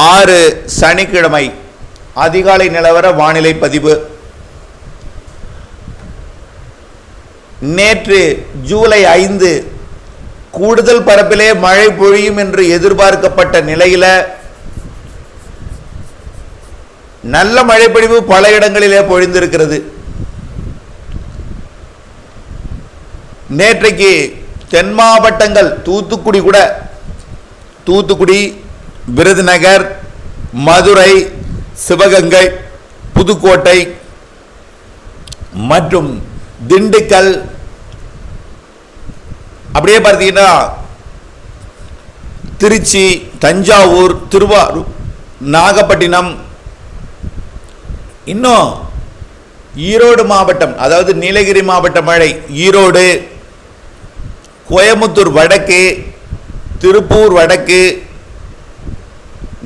ஆறு சனிக்கிழமை அதிகாலை நிலவர வானிலை பதிவு. நேற்று ஜூலை ஐந்து கூடுதல் பரப்பிலே மழை பொழியும் என்று எதிர்பார்க்கப்பட்ட நிலையில் நல்ல மழைப்பொழிவு பல இடங்களிலே பொழிந்திருக்கிறது. நேற்றைக்கு தென் மாவட்டங்கள் தூத்துக்குடி கூட தூத்துக்குடி விருதுநகர் மதுரை சிவகங்கை புதுக்கோட்டை மற்றும் திண்டுக்கல். அப்படியே பார்த்தீங்கன்னா திருச்சி தஞ்சாவூர் திருவாரூர் நாகப்பட்டினம். இன்னும் ஈரோடு மாவட்டம் அதாவது நீலகிரி மாவட்ட மழை ஈரோடு கோயமுத்தூர் வடக்கு திருப்பூர் வடக்கு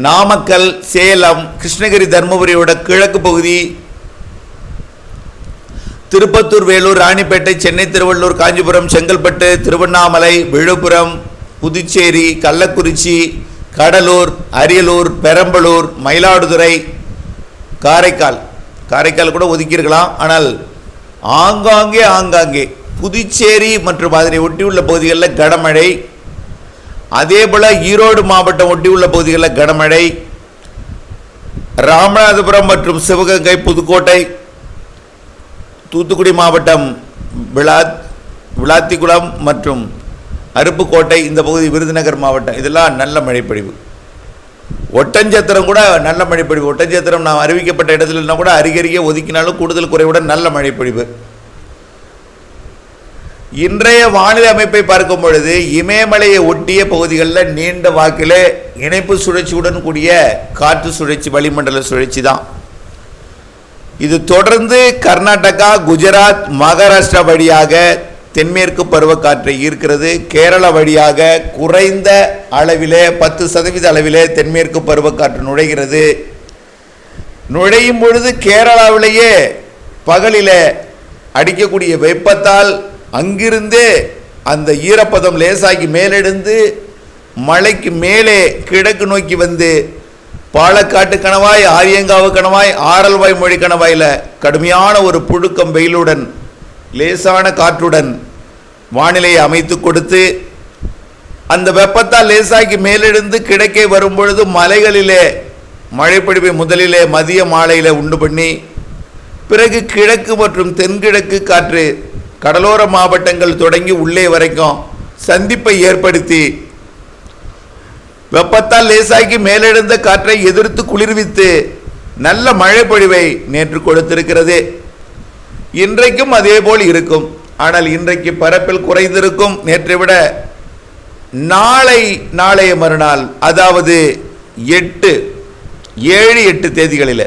நாமக்கல் சேலம் கிருஷ்ணகிரி தருமபுரியோட கிழக்கு பகுதி திருப்பத்தூர் வேலூர் ராணிப்பேட்டை சென்னை திருவள்ளூர் காஞ்சிபுரம் செங்கல்பட்டு திருவண்ணாமலை விழுப்புரம் புதுச்சேரி கள்ளக்குறிச்சி கடலூர் அரியலூர் பெரம்பலூர் மயிலாடுதுறை காரைக்கால். காரைக்கால் கூட ஒதுக்கியிருக்கலாம். ஆனால் ஆங்காங்கே ஆங்காங்கே புதுச்சேரி மற்றும் அதனை ஒட்டியுள்ள பகுதிகளில் கனமழை அதே போல் ஈரோடு மாவட்டம் ஒட்டியுள்ள பகுதிகளில் கனமழை ராமநாதபுரம் மற்றும் சிவகங்கை புதுக்கோட்டை தூத்துக்குடி மாவட்டம் விழா விளாத்திக்குளம் மற்றும் அருப்புக்கோட்டை இந்த பகுதி விருதுநகர் மாவட்டம். இதெல்லாம் நல்ல மழைப்பொழிவு. ஒட்டஞ்சத்திரம் கூட நல்ல மழைப்பொழிவு. ஒட்டஞ்சத்திரம் நாம் அறிவிக்கப்பட்ட இடத்துலனா கூட அருகருகே ஒதுக்கினாலும் கூடுதல் குறைவுடன் நல்ல மழைப்பொழிவு. இன்றைய வானிலை அமைப்பை பார்க்கும் பொழுது இமயமலையை ஒட்டிய பகுதிகளில் நீண்ட வாக்கில் இணைப்பு சுழற்சியுடன் கூடிய காற்று சுழற்சி வளிமண்டல சுழற்சி தான். இது தொடர்ந்து கர்நாடகா குஜராத் மகாராஷ்டிரா வழியாக தென்மேற்கு பருவக்காற்றை ஈர்க்கிறது. கேரளா வழியாக குறைந்த அளவிலே பத்து சதவீத அளவிலே தென்மேற்கு பருவக்காற்று நுழைகிறது. நுழையும் பொழுது கேரளாவிலேயே பகலில் அடிக்கக்கூடிய வெப்பத்தால் அங்கிருந்தே அந்த ஈரப்பதம் லேசாகி மேலெடுந்து மலைக்கு மேலே கிழக்கு நோக்கி வந்து பாலக்காட்டு கணவாய் ஆரியங்காவு கணவாய் ஆரல்வாய் மொழி கணவாயில் கடுமையான ஒரு புழுக்கம் வெயிலுடன் லேசான காற்றுடன் வானிலையை அமைத்து கொடுத்து அந்த வெப்பத்தால் லேசாக்கி மேலெழுந்து கிழக்கே வரும்பொழுது மலைகளிலே மழைப்பொழிவை முதலிலே மதிய மாலையில் உண்டு பண்ணி பிறகு கிழக்கு மற்றும் தென்கிழக்கு காற்று கடலோர மாவட்டங்கள் தொடங்கி உள்ளே வரைக்கும் சந்திப்பை ஏற்படுத்தி வெப்பத்தால் லேசாக்கி மேலெழுந்த காற்றை எதிர்த்து குளிர்வித்து நல்ல மழைப்பொழிவை நேற்று கொடுத்திருக்கிறது. இன்றைக்கும் அதேபோல் இருக்கும். ஆனால் இன்றைக்கு பரப்பில் குறைந்திருக்கும். நேற்றை விட நாளை நாளைய மறுநாள் அதாவது எட்டு ஏழு எட்டு தேதிகளில்.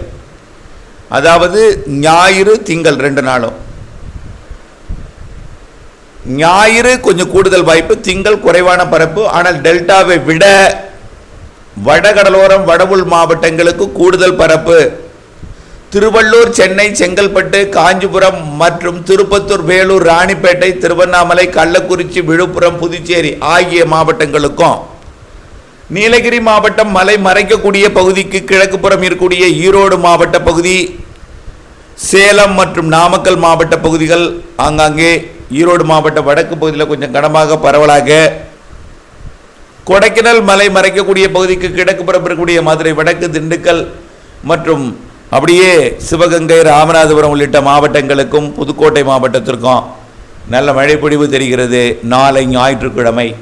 அதாவது ஞாயிறு திங்கள் ரெண்டு நாளும். ஞாயிறு கொஞ்சம் கூடுதல் வாய்ப்பு திங்கள் குறைவான பரப்பு ஆனால் டெல்டாவை விட வடகடலோரம் வடவுள் மாவட்டங்களுக்கு கூடுதல் பரப்பு. திருவள்ளூர் சென்னை செங்கல்பட்டு காஞ்சிபுரம் மற்றும் திருப்பத்தூர் வேலூர் ராணிப்பேட்டை திருவண்ணாமலை கள்ளக்குறிச்சி விழுப்புரம் புதுச்சேரி ஆகிய மாவட்டங்களுக்கும். நீலகிரி மாவட்டம் மலை மறைக்கக்கூடிய பகுதிக்கு கிழக்குப்புறம் இருக்கக்கூடிய ஈரோடு மாவட்ட பகுதி சேலம் மற்றும் நாமக்கல் மாவட்ட பகுதிகள் ஆங்காங்கே ஈரோடு மாவட்ட வடக்கு பகுதியில் கொஞ்சம் கனமாக பரவலாக கொடைக்கானல் மலை மறைக்கக்கூடிய பகுதிக்கு கிழக்கு புறம் இருக்கக்கூடிய மதுரை வடக்கு திண்டுக்கல் மற்றும் அப்படியே சிவகங்கை ராமநாதபுரம் உள்ளிட்ட மாவட்டங்களுக்கும் புதுக்கோட்டை மாவட்டத்திற்கும் நல்ல மழைப்பொழிவு தெரிகிறது. நாளை ஞாயிற்றுக்கிழமை.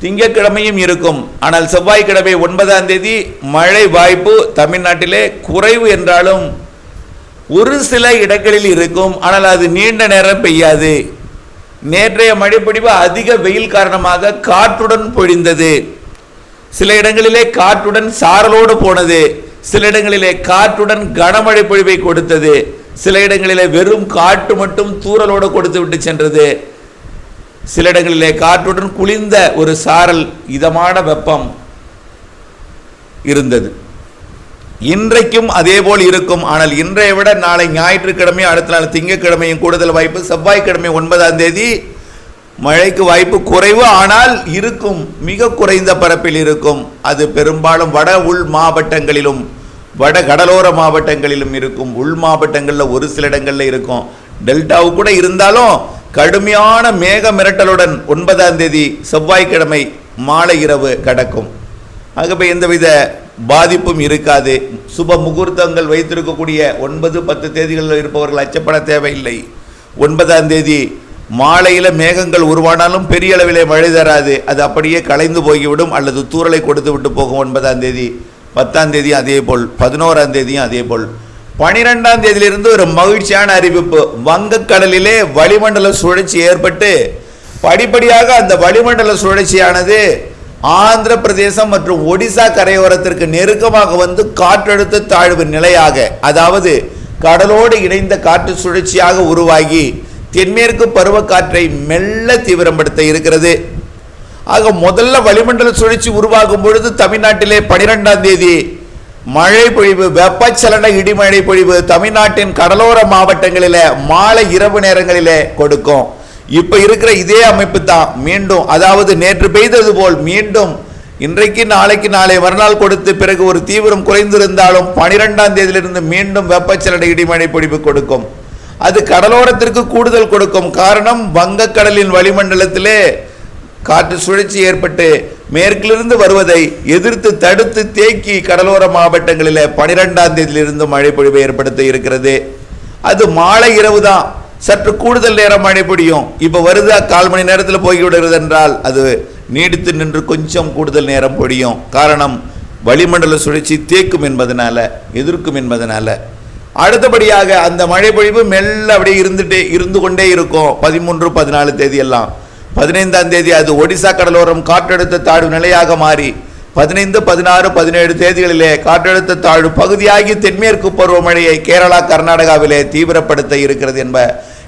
திங்கக்கிழமையும் இருக்கும். ஆனால் செவ்வாய்க்கிழமை ஒன்பதாம் தேதி மழை வாய்ப்பு தமிழ்நாட்டிலே குறைவு என்றாலும் ஒரு சில இடங்களில் இருக்கும் ஆனால் அது நீண்ட நேரம் பெய்யாது. நேற்றைய மழைப்பொழிவு அதிக வெயில் காரணமாக காற்றுடன் பொழிந்தது. சில இடங்களிலே காற்றுடன் சாரலோடு போனது. சில இடங்களிலே காற்றுடன் கனமழை பொழிவை கொடுத்தது. சில இடங்களிலே வெறும் காற்று மட்டும் தூறலோடு கொடுத்து விட்டு சென்றது. சில இடங்களிலே காற்றுடன் குளிர்ந்த ஒரு சாரல் இதமான வெப்பம் இருந்தது. இன்றைக்கும் அதே போல் இருக்கும். ஆனால் இன்றைய விட நாளை ஞாயிற்றுக்கிழமை அடுத்த நாள் திங்கக்கிழமையும் கூடுதல் வாய்ப்பு. செவ்வாய்க்கிழமை ஒன்பதாம் தேதி மழைக்கு வாய்ப்பு குறைவு ஆனால் இருக்கும். மிக குறைந்த பரப்பில் இருக்கும். அது பெரும்பாலும் வட உள் மாவட்டங்களிலும் வட கடலோர மாவட்டங்களிலும் இருக்கும். உள் மாவட்டங்களில் ஒரு சில இடங்களில் இருக்கும். டெல்டாவு கூட இருந்தாலும் கடுமையான மேக மிரட்டலுடன் ஒன்பதாம் தேதி செவ்வாய்க்கிழமை மாலை இரவு கடக்கும். ஆகவே எந்தவித பாதிப்பும் இருக்காது. சுப முகூர்த்தங்கள் வைத்திருக்கக்கூடிய ஒன்பது பத்து தேதிகளில் இருப்பவர்கள் அச்சப்பட தேவையில்லை. ஒன்பதாம் தேதி மாலையில் மேகங்கள் உருவானாலும் பெரிய அளவிலே மழை தராது. அது அப்படியே கலைந்து போய்விடும். அல்லது தூறலை கொடுத்து விட்டு போகும் ஒன்பதாம் தேதி. பத்தாம் தேதி அதே போல். பதினோராம் தேதியும் அதே போல். பனிரெண்டாம் தேதியிலிருந்து ஒரு மகிழ்ச்சியான அறிவிப்பு. வங்கக்கடலிலே வளிமண்டல சுழற்சி ஏற்பட்டு படிப்படியாக அந்த வளிமண்டல சுழற்சியானது ஆந்திர பிரதேசம் மற்றும் ஒடிசா கரையோரத்திற்கு நெருக்கமாக வந்து காற்றழுத்த தாழ்வு நிலையாக அதாவது கடலோடு இணைந்த காற்று சுழற்சியாக உருவாகி தென்மேற்கு பருவக்காற்றை மெல்ல தீவிரப்படுத்த இருக்கிறது. ஆக முதல்ல வளிமண்டல சுழற்சி உருவாகும் பொழுது தமிழ்நாட்டிலே பனிரெண்டாம் தேதி மழை பொழிவு வெப்பச்சலன இடிமழை பொழிவு தமிழ்நாட்டின் கடலோர மாவட்டங்களில் மாலை இரவு நேரங்களிலே கொடுக்கும். இப்போ இருக்கிற இதே அமைப்பு தான். மீண்டும் அதாவது நேற்று பெய்தது போல் மீண்டும் இன்றைக்கு நாளைக்கு நாளை மறுநாள் கொடுத்து பிறகு ஒரு தீவிரம் குறைந்திருந்தாலும் பனிரெண்டாம் தேதியிலிருந்து மீண்டும் வெப்பச்சலடை இடிமழை பிடிப்பு கொடுக்கும். அது கடலோரத்திற்கு கூடுதல் கொடுக்கும். காரணம் வங்கக்கடலின் வளிமண்டலத்திலே காற்று சுழற்சி ஏற்பட்டு மேற்கிலிருந்து வருவதை எதிர்த்து தடுத்து தேக்கி கடலோர மாவட்டங்களில் பனிரெண்டாம் தேதியிலிருந்து மழை பொழிவை ஏற்படுத்த இருக்கிறது. அது மாலை இரவு தான் சற்று கூடுதல் நேரம் மழை பொழியும் இப்போ வருதா? கால் மணி நேரத்தில் போய்விடுகிறது என்றால் அது நீடித்து நின்று கொஞ்சம் கூடுதல் நேரம் பொடியும். காரணம் வளிமண்டல சுழற்சி தேக்கும் என்பதனால எதிர்க்கும் என்பதனால. அடுத்தபடியாக அந்த மழை பொழிவு மெல்ல அப்படியே இருந்துட்டே இருந்து கொண்டே இருக்கும். பதிமூன்று பதினாலு தேதியெல்லாம். பதினைந்தாம் தேதி அது ஒடிசா கடலோரம் காற்றழுத்த தாழ்வு நிலையாக மாறி பதினைந்து பதினாறு பதினேழு தேதிகளிலே காற்றழுத்த தாழ்வு பகுதியாகி தென்மேற்கு பருவமழையை கேரளா கர்நாடகாவிலே தீவிரப்படுத்த இருக்கிறது என்ப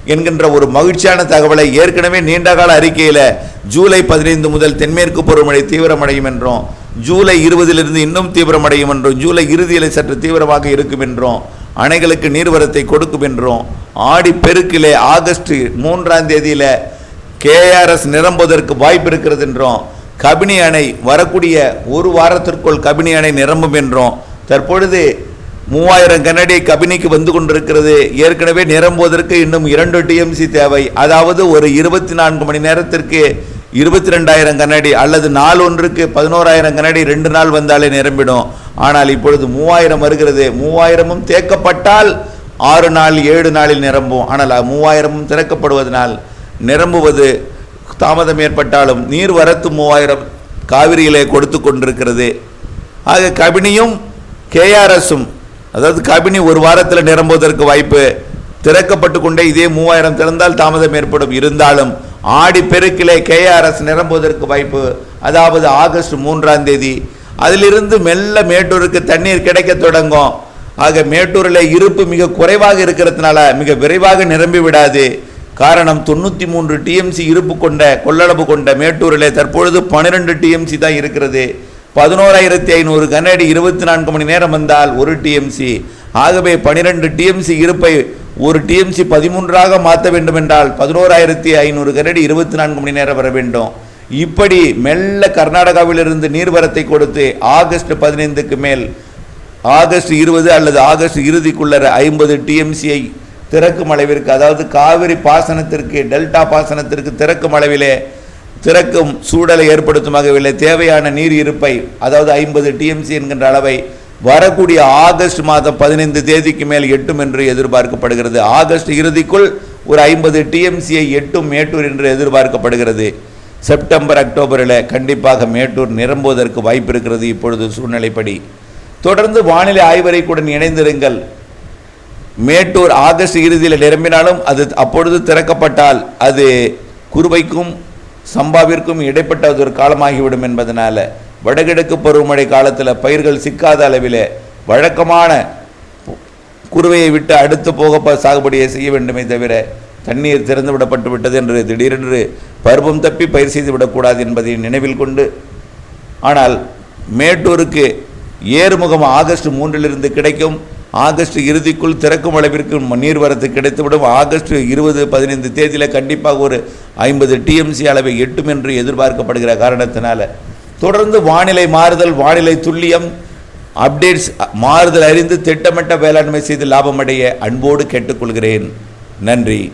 என்கின்ற ஒரு மகிழ்ச்சியான தகவலை ஏற்கனவே நீண்டகால அறிக்கையில் ஜூலை பதினைந்து முதல் தென்மேற்கு பருவமழை தீவிரமடையும் என்றும் ஜூலை இருபதிலிருந்து இன்னும் தீவிரமடையும் என்றும் ஜூலை இறுதியில் சற்று தீவிரமாக இருக்கும் என்றும் அணைகளுக்கு நீர்வரத்தை கொடுக்கும் என்றும் ஆடி பெருக்கிலே ஆகஸ்ட் மூன்றாம் தேதியில் கேஆர்எஸ் நிரம்புவதற்கு வாய்ப்பு இருக்கிறது என்றும் கபினி அணை வரக்கூடிய ஒரு வாரத்திற்குள் கபினி அணை நிரம்பும் என்றும் தற்பொழுது மூவாயிரம் கன்னடி கபினிக்கு வந்து கொண்டிருக்கிறது. ஏற்கனவே நிரம்புவதற்கு இன்னும் இரண்டு டிஎம்சி தேவை. அதாவது ஒரு இருபத்தி நான்கு மணி நேரத்திற்கு இருபத்தி ரெண்டாயிரம் கன்னடி அல்லது நாள் ஒன்றுக்கு பதினோராயிரம் கன்னடி ரெண்டு நாள் வந்தாலே நிரம்பிடும். ஆனால் இப்பொழுது மூவாயிரம் வருகிறது. மூவாயிரமும் தேக்கப்பட்டால் ஆறு நாள் ஏழு நாளில் நிரம்பும். ஆனால் மூவாயிரமும் திறக்கப்படுவதனால் நிரம்புவது தாமதம் ஏற்பட்டாலும் நீர் வரத்து மூவாயிரம் காவிரியிலே கொடுத்து கொண்டிருக்கிறது. ஆக கபினியும் கேஆர்எஸும் அதாவது கபினி ஒரு வாரத்தில் நிரம்புவதற்கு வாய்ப்பு திறக்கப்பட்டு கொண்டே இதே மூவாயிரம் திறந்தால் தாமதம் ஏற்படும். இருந்தாலும் ஆடி பெருக்கிலே கேஆர்எஸ் நிரம்புவதற்கு வாய்ப்பு அதாவது ஆகஸ்ட் மூன்றாம் தேதி. அதிலிருந்து மெல்ல மேட்டூருக்கு தண்ணீர் கிடைக்க தொடங்கும். ஆக மேட்டூரில் இருப்பு மிக குறைவாக இருக்கிறதுனால மிக விரைவாக நிரம்பி விடாது. காரணம் தொண்ணூற்றி மூன்று டிஎம்சி இருப்பு கொண்ட கொள்ளளவு கொண்ட மேட்டூரில் தற்பொழுது பன்னிரெண்டு டிஎம்சி தான் இருக்கிறது. பதினோராயிரத்தி ஐநூறு கனஅடி இருபத்தி நான்கு மணி நேரம் வந்தால் ஒரு டிஎம்சி ஆகவே பனிரெண்டு டிஎம்சி இருப்பை ஒரு டிஎம்சி பதிமூன்றாக மாற்ற வேண்டும் என்றால் பதினோராயிரத்தி ஐநூறு கனஅடி இருபத்தி நான்கு மணி நேரம் வர வேண்டும். இப்படி மெல்ல கர்நாடகாவிலிருந்து நீர்வரத்தை கொடுத்து ஆகஸ்ட் பதினைந்துக்கு மேல் ஆகஸ்ட் இருபது அல்லது ஆகஸ்ட் இறுதிக்குள்ளர ஐம்பது டிஎம்சியை திறக்கும் அளவிற்கு அதாவது காவிரி பாசனத்திற்கு டெல்டா பாசனத்திற்கு திறக்கும் அளவிலே திறக்கும் சூழலை ஏற்படுத்தும் வகையில் தேவையான நீர் இருப்பை அதாவது ஐம்பது டிஎம்சி என்கின்ற அளவை வரக்கூடிய ஆகஸ்ட் மாதம் பதினைந்து தேதிக்கு மேல் எட்டும் என்று எதிர்பார்க்கப்படுகிறது. ஆகஸ்ட் இறுதிக்குள் ஒரு ஐம்பது டிஎம்சியை எட்டும் மேட்டூர் என்று எதிர்பார்க்கப்படுகிறது. செப்டம்பர் அக்டோபரில் கண்டிப்பாக மேட்டூர் நிரம்புவதற்கு வாய்ப்பு இருக்கிறது இப்பொழுது சூழ்நிலைப்படி. தொடர்ந்து வானிலை ஆய்வறைக்குடன் இணைந்திருங்கள். மேட்டூர் ஆகஸ்ட் இறுதியில் நிரம்பினாலும் அது அப்பொழுது திறக்கப்பட்டால் அது குறுவைக்கும் சம்பாவிற்கும் இடைப்பட்ட ஒரு காலமாகிவிடும் என்பதனால் வடகிழக்கு பருவமழை காலத்தில் பயிர்கள் சிக்காத அளவில் வழக்கமான குருவையை விட்டு அடுத்து போக சாகுபடியை செய்ய வேண்டுமே தவிர தண்ணீர் திறந்து விடப்பட்டு விட்டது என்று திடீரென்று பருவம் தப்பி பயிர் செய்து விடக்கூடாது என்பதை நினைவில் கொண்டு ஆனால் மேட்டூருக்கு ஏறுமுகம் ஆகஸ்ட் மூன்றிலிருந்து கிடைக்கும். ஆகஸ்ட் இறுதிக்குள் திறக்கும் அளவிற்கு நீர்வரத்து கிடைத்துவிடும். ஆகஸ்ட் இருபது பதினைந்து தேதியில் கண்டிப்பாக ஒரு ஐம்பது டிஎம்சி அளவை எட்டும் என்று எதிர்பார்க்கப்படுகிற காரணத்தினால தொடர்ந்து வானிலை மாறுதல் வானிலை துல்லியம் அப்டேட்ஸ் மாறுதல் அறிந்து திட்டமிட்ட வேளாண்மை செய்து லாபமடைய அன்போடு கேட்டுக்கொள்கிறேன். நன்றி.